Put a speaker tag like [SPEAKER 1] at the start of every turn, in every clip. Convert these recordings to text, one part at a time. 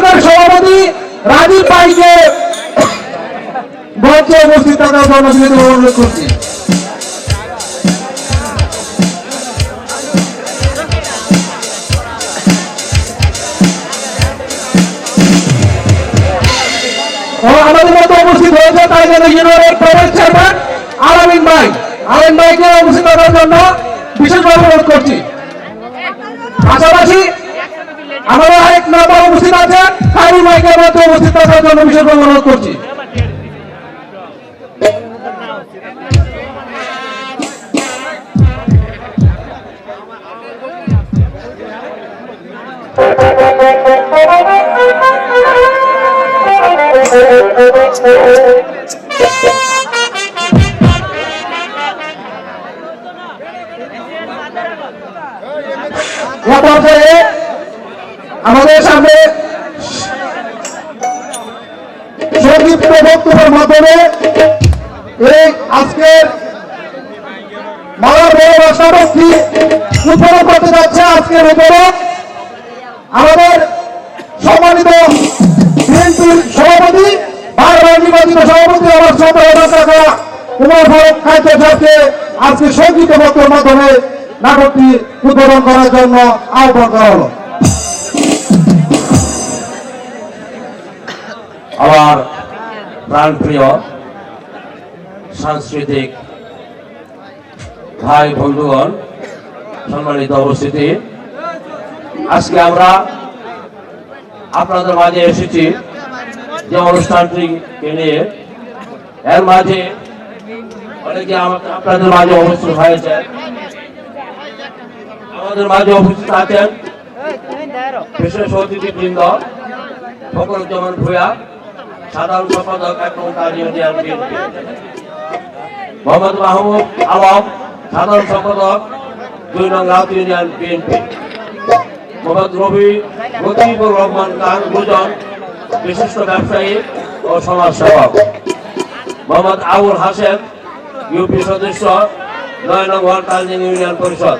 [SPEAKER 1] নাটকের সভাপতি রাজীব ভাইকে মঞ্চে উপস্থিত থাকার জন্য অনুরোধ করছি। আমাদের মধ্যে উপস্থিত হয়েছে তাই জন্য প্রবেশ চেয়ারম্যান আলামিন ভাই। আলামিন ভাইকে উপস্থিত জন্য বিশেষভাবে অনুরোধ করছি পাশাপাশি আমাদের আরেক মেম্বার উপস্থিত আছেন খাইরুল ভাইকে মধ্যে উপস্থিত থাকার জন্য বিশেষভাবে অনুরোধ করছি। এ পর্যায়ে আমাদের সামনে মাধ্যমে এই আজকের মালার বড় করতে যাচ্ছে আজকের আমাদের সম্মানিত সভাপতি সভাপতি আমার সাহেবকে আজকে সংগীত বক্তব্যের মাধ্যমে নাটকটি উদ্বোধন করার জন্য আহ্বান করা হলো।
[SPEAKER 2] আমার প্রাণপ্রিয় সাংস্কৃতিক ভাই বন্ধুগণ, সম্মানিত উপস্থিতি। আজকে আমরা আপনাদের মাঝে এসেছি যে অনুষ্ঠানটিকে নিয়ে। এর মাঝে অনেকে আপনাদের মাঝে উপস্থিত হয়েছে। আমাদের মাঝে উপস্থিত আছেন বিশেষ অতিথিবৃন্দ, ফখরুজ্জামান ভূয়া সাধারণ সম্পাদক এবং মোহাম্মদ মাহমুদ আলম, সাধারণ সম্পাদক, দুই নং রাউত ইউনিয়ন বিএনপি। মোহাম্মদ রবি রহমান খান বিশিষ্ট ব্যবসায়ী ও মোহাম্মদ আবুল ইউপি সদস্য, নয় নং ওয়ার্ড কালজিং ইউনিয়ন পরিষদ।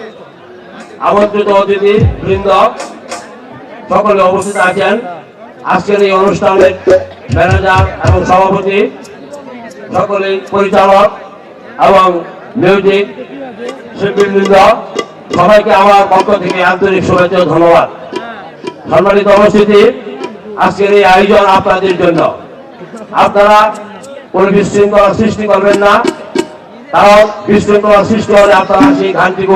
[SPEAKER 2] আমন্ত্রিত অতিথি বৃন্দ, সকলে উপস্থিত আছেন। আজকের এই অনুষ্ঠানের ম্যানেজার এবং সভাপতি সকলে পরিচালক এবং মিউজিক শিল্পীবৃন্দ, সবাইকে আমার পক্ষ থেকে আন্তরিক শুভেচ্ছা ধন্যবাদ। সম্মানিত উপস্থিতি, আজকের এই আয়োজন আপনাদের জন্য। আপনারা কোন বিশৃঙ্খলা সৃষ্টি করবেন না। কারণ বিশৃঙ্খলা সৃষ্টি হলে আপনারা সেই গানটিকে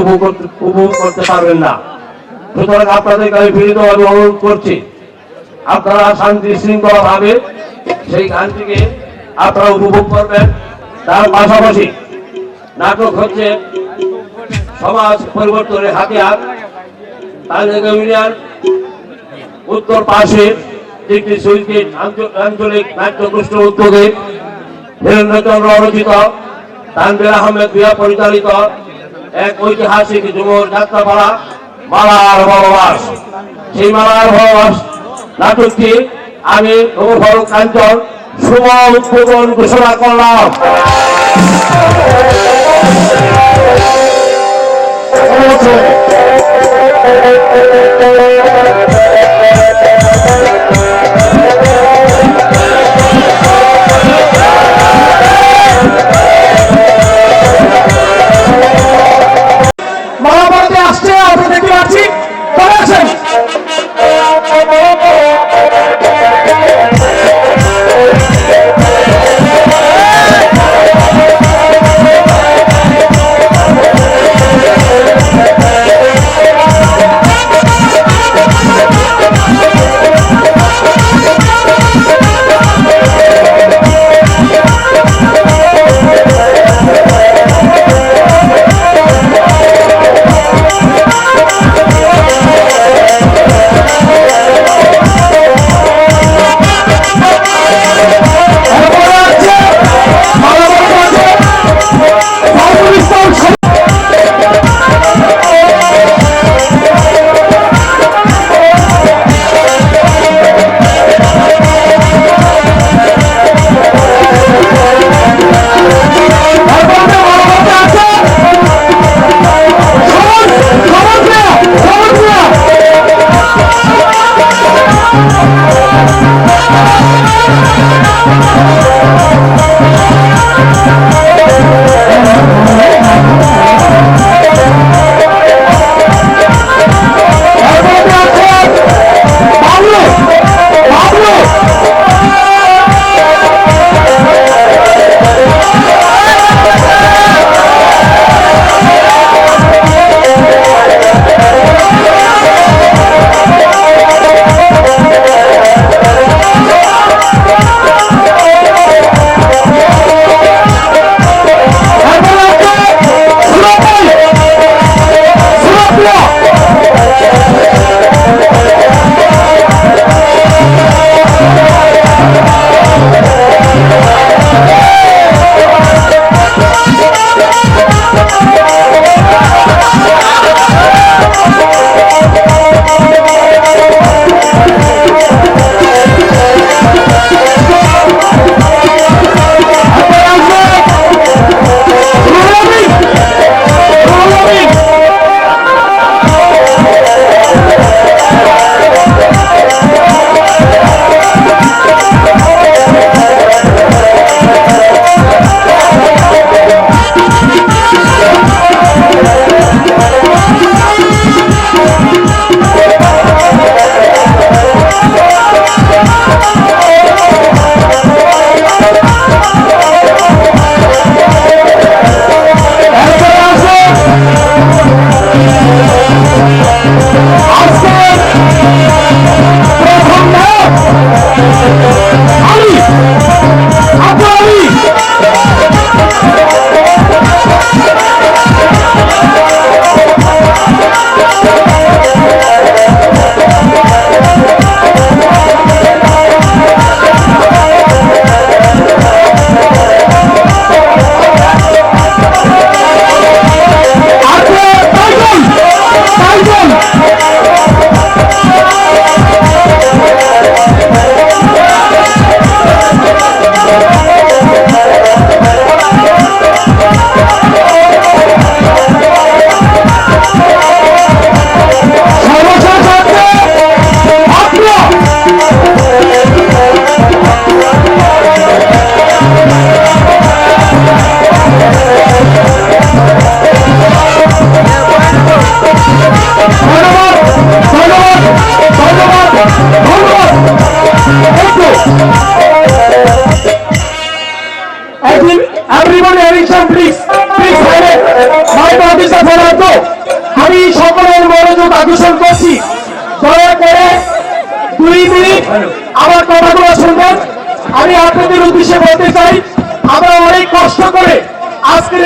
[SPEAKER 2] উপভোগ করতে পারবেন না। সুতরাং আপনাদেরকে আমি বিনীতভাবে অনুরোধ করছি আপনারা শান্তি শৃঙ্খলা ভাবে সেই গানটিকে আপনারা উপভোগ করবেন। তার পাশাপাশি নাটক হচ্ছে সমাজ পরিবর্তনের হাতিয়ার। তালিকা ইউনিয়ন উত্তর পাশে একটি সুইচগেট আঞ্চলিক নাট্যগোষ্ঠী উদ্যোগে বীরেন্দ্রচন্দ্র রচিত তানবির আহমেদ বিয়া পরিচালিত এক ঐতিহাসিক যুবর যাত্রাপালা, মালার বনবাস। সেই মালার বনবাস নাটকটি আমি ফারুক কাঞ্চন শুভ উদ্বোধন ঘোষণা করলাম।
[SPEAKER 1] মহাভারতে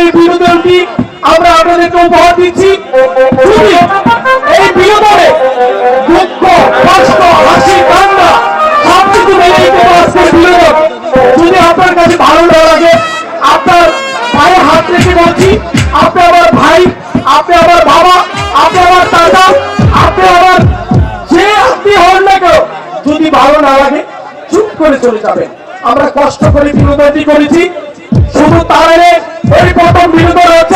[SPEAKER 1] এই বিনোদনটি আমরা আপনাদেরকে উপহার দিচ্ছি। এই বিনোদনে দুঃখ, কষ্ট, হাসি, কান্না সব কিছু মিলিয়ে আজকের বিনোদন। যদি আপনার কাছে ভালো না লাগে, আপনার পায়ে হাত রেখে বলছি, আপনি আমার ভাই, আপনি আমার বাবা, আপনি আমার দাদা, আপনি আমার যে আপনি হন না যদি ভালো না লাগে, চুপ করে চলে যাবেন। আমরা কষ্ট করে বিনোদনটি করেছি। শুধু তারে এই প্রথম বিনোদন